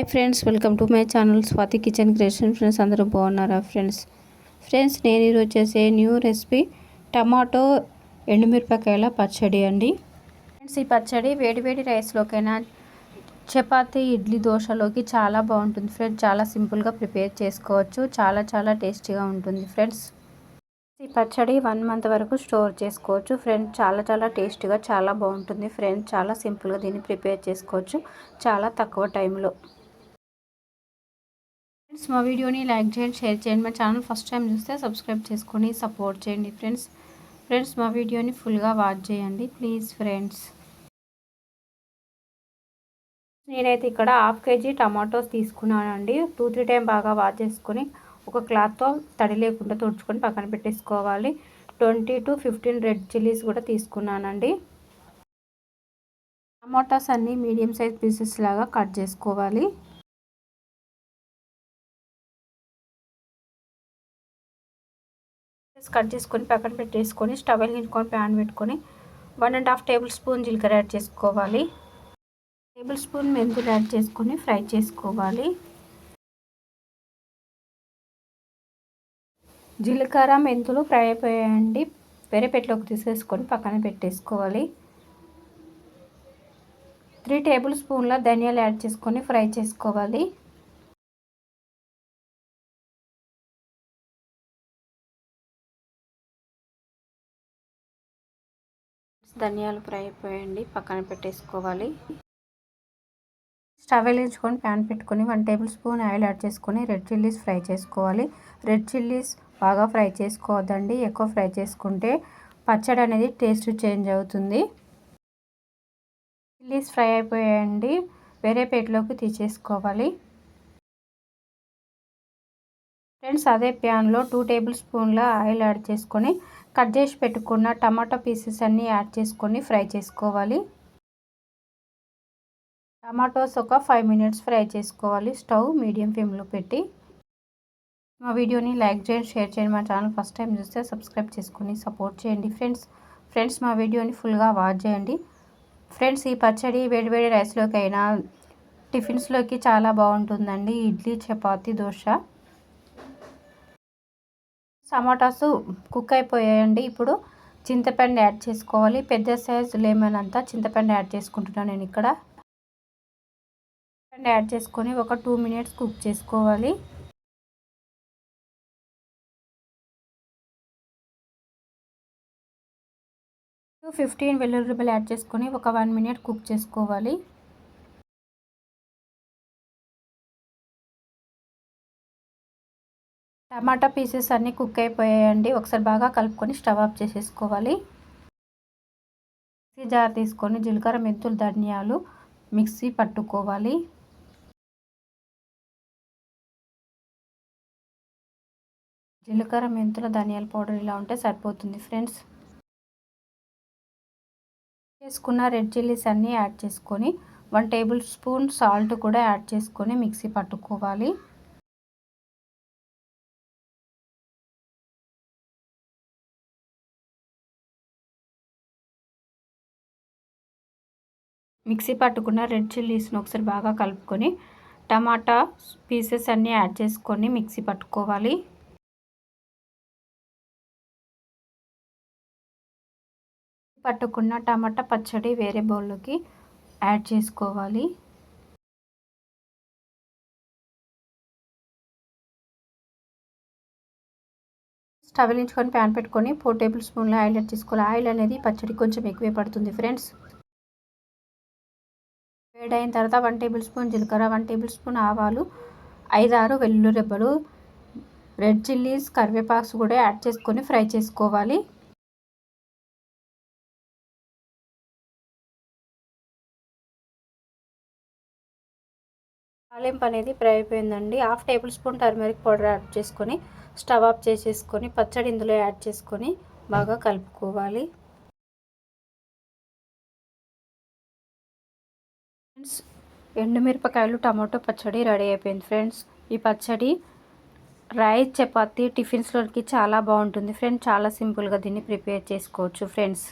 Hi friends welcome to my channel Swathi kitchen creation. Friends అందరూ బాగున్నారా friends? Friends నేను ఈరోజు చేసే న్యూ రెసిపీ టమాటో ఎండుమిరపకాయల పచ్చడి అండి. ఫ్రెండ్స్ ఈ పచ్చడి వేడి వేడి రైస్లోకైనా చపాతీ ఇడ్లీ దోశలోకి చాలా బాగుంటుంది ఫ్రెండ్స్. చాలా సింపుల్గా ప్రిపేర్ చేసుకోవచ్చు. చాలా చాలా టేస్టీగా ఉంటుంది ఫ్రెండ్స్. ఈ పచ్చడి వన్ మంత్ వరకు స్టోర్ చేసుకోవచ్చు ఫ్రెండ్స్. చాలా చాలా టేస్టీగా చాలా బాగుంటుంది ఫ్రెండ్స్. చాలా సింపుల్గా దీన్ని ప్రిపేర్ చేసుకోవచ్చు. చాలా తక్కువ టైంలో. ఫ్రెండ్స్ మా వీడియోని లైక్ చేయండి షేర్ చేయండి. మా ఛానల్ ఫస్ట్ టైం చూస్తే సబ్స్క్రైబ్ చేసుకొని సపోర్ట్ చేయండి ఫ్రెండ్స్. ఫ్రెండ్స్ మా వీడియోని ఫుల్గా వాచ్ చేయండి ప్లీజ్ ఫ్రెండ్స్. నేనైతే ఇక్కడ హాఫ్ కేజీ టమాటోస్ తీసుకున్నానండి. టూ త్రీ టైం బాగా వాష్ చేసుకొని ఒక క్లాత్తో తడి లేకుండా తుడుచుకొని పక్కన పెట్టేసుకోవాలి. Twenty to fifteen red chillies కూడా తీసుకున్నానండి. టమాటాస్ అన్నీ మీడియం సైజ్ పీసెస్ లాగా కట్ చేసుకోవాలి. కట్ చేసుకొని పక్కన పెట్టేసుకొని స్టవ్ వెలిగించుకొని ప్యాన్ పెట్టుకొని one and half tablespoon జీలకర్ర యాడ్ చేసుకోవాలి. టేబుల్ స్పూన్ మెంతులు యాడ్ చేసుకొని ఫ్రై చేసుకోవాలి. జీలకర్ర మెంతులు ఫ్రై అయిపోయాయండి. వేరే పెట్టలోకి తీసేసుకొని పక్కన పెట్టేసుకోవాలి. త్రీ టేబుల్ స్పూన్ల ధనియాలు యాడ్ చేసుకొని ఫ్రై చేసుకోవాలి. ధనియాలు ఫ్రై అయిపోయండి. పక్కన పెట్టేసుకోవాలి. స్టవ్ వెలిగించుకొని ప్యాన్ పెట్టుకొని one tablespoon oil add చేసుకొని రెడ్ చిల్లీస్ ఫ్రై చేసుకోవాలి. రెడ్ చిల్లీస్ బాగా ఫ్రై చేసుకోవద్దండి. ఎక్కువ ఫ్రై చేసుకుంటే పచ్చడి అనేది టేస్ట్ చేంజ్ అవుతుంది. చిల్లీస్ ఫ్రై అయిపోయాయండి. వేరే ప్లేట్లోకి తీసేసుకోవాలి. ఫ్రెండ్స్ అదే ప్యాన్లో టూ టేబుల్ స్పూన్ల ఆయిల్ యాడ్ చేసుకొని కట్ చేసి పెట్టుకున్న టమాటో పీసెస్ అన్నీ యాడ్ చేసుకొని ఫ్రై చేసుకోవాలి. టమాటోస్ ఒక ఫైవ్ మినిట్స్ ఫ్రై చేసుకోవాలి. స్టవ్ మీడియం ఫ్లేమ్లో పెట్టి మా వీడియోని లైక్ చేయండి షేర్ చేయండి. మా ఛానల్ ఫస్ట్ టైం చూస్తే సబ్స్క్రైబ్ చేసుకొని సపోర్ట్ చేయండి ఫ్రెండ్స్. ఫ్రెండ్స్ మా వీడియోని ఫుల్గా వాచ్ చేయండి. ఫ్రెండ్స్ ఈ పచ్చడి వేడివేడి రైస్లోకి అయినా టిఫిన్స్లోకి చాలా బాగుంటుందండి. ఇడ్లీ చపాతి దోశ. టమాటాస్ కుక్ అయిపోయాయండి. ఇప్పుడు చింతపండు యాడ్ చేసుకోవాలి. పెద్ద సైజ్ లెమన్ అంతా చింతపండు యాడ్ చేసుకుంటున్నాను నేను ఇక్కడ. యాడ్ చేసుకొని ఒక టూ మినిట్స్ కుక్ చేసుకోవాలి. ఫిఫ్టీన్ వెల్లుల్లిపాయలు యాడ్ చేసుకొని ఒక వన్ మినిట్ కుక్ చేసుకోవాలి. టమాటా పీసెస్ అన్నీ కుక్ అయిపోయాయండి. ఒకసారి బాగా కలుపుకొని స్టవ్ ఆఫ్ చేసేసుకోవాలి. మిక్సీ జార్ తీసుకొని జీలకర్ర మెంతులు ధనియాలు మిక్సీ పట్టుకోవాలి. జీలకర్ర మెంతుల ధనియాల పౌడర్ ఇలా ఉంటే సరిపోతుంది ఫ్రెండ్స్. చేసుకున్న రెడ్ చిల్లీస్ అన్నీ యాడ్ చేసుకొని వన్ టేబుల్ స్పూన్ సాల్ట్ కూడా యాడ్ చేసుకొని మిక్సీ పట్టుకోవాలి. మిక్సీ పట్టుకున్న రెడ్ చిల్లీస్ని ఒకసారి బాగా కలుపుకొని టమాటా పీసెస్ అన్నీ యాడ్ చేసుకొని మిక్సీ పట్టుకోవాలి. పట్టుకున్న టమాటా పచ్చడి వేరే బౌల్లోకి యాడ్ చేసుకోవాలి. స్టవ్ వెలించుకొని ప్యాన్ పెట్టుకొని ఫోర్ టేబుల్ స్పూన్ల ఆయిల్ యాడ్ చేసుకోవాలి. ఆయిల్ అనేది పచ్చడి కొంచెం ఎక్కువే పడుతుంది ఫ్రెండ్స్. వేడైన తర్వాత వన్ టేబుల్ స్పూన్ జీలకర్ర వన్ టేబుల్ స్పూన్ ఆవాలు ఐదారు వెల్లుల్లి రెబ్బలు రెడ్ చిల్లీస్ కరివేపాక్స్ కూడా యాడ్ చేసుకొని ఫ్రై చేసుకోవాలి. తాలింపు అనేది ఫ్రై అయిపోయిందండి. Half tablespoon turmeric powder add చేసుకొని స్టవ్ ఆఫ్ చేసేసుకొని పచ్చడి ఇందులో యాడ్ చేసుకొని బాగా కలుపుకోవాలి. ఫ్రెండ్స్ ఎండుమిరపకాయలు టమాటో పచ్చడి రెడీ అయిపోయింది ఫ్రెండ్స్. ఈ పచ్చడి రైస్ చపాతీ టిఫిన్స్లోకి చాలా బాగుంటుంది ఫ్రెండ్స్. చాలా సింపుల్గా దీన్ని ప్రిపేర్ చేసుకోవచ్చు ఫ్రెండ్స్.